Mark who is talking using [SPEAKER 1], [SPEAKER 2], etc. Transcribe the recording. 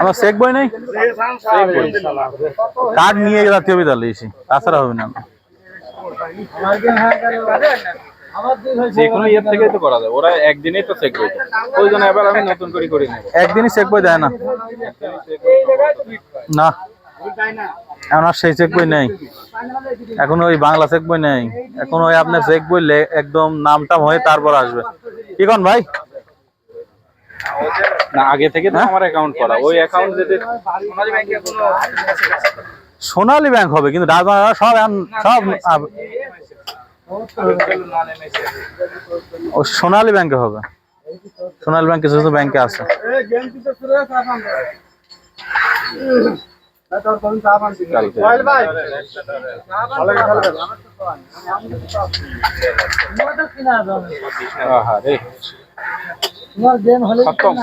[SPEAKER 1] আমার চেক বই নেই? কার্ড নিয়ে যেতে হবে তাহলে এসে তাছাড়া হবে না।
[SPEAKER 2] যে কোনো ইয়ের থেকেই তো করা যায় ওরা একদিনেই তো চেক বই ওই জন্য এবার আমি নতুন করে করে নেব
[SPEAKER 1] একদিনই চেক বই দেয় না। না এখন আর সেই চেক বই নেই। এখন ওই বাংলা চেক বই নেই। এখন ওই আপনার চেক বই একদম নামটাম হয়ে তারপর আসবে। কি কোন ভাই?
[SPEAKER 2] না আগে থেকে তো আমার অ্যাকাউন্ট করা। ওই অ্যাকাউন্ট যদি সোনালী ব্যাংকে কোনো
[SPEAKER 1] সোনালী ব্যাংক হবে কিন্তু রাজবাংলা সব সব ও সোনালী ব্যাংকে হবে। সোনালী ব্যাংক কিছু কিছু ব্যাংকে আছে।
[SPEAKER 2] আহা রে। খতম।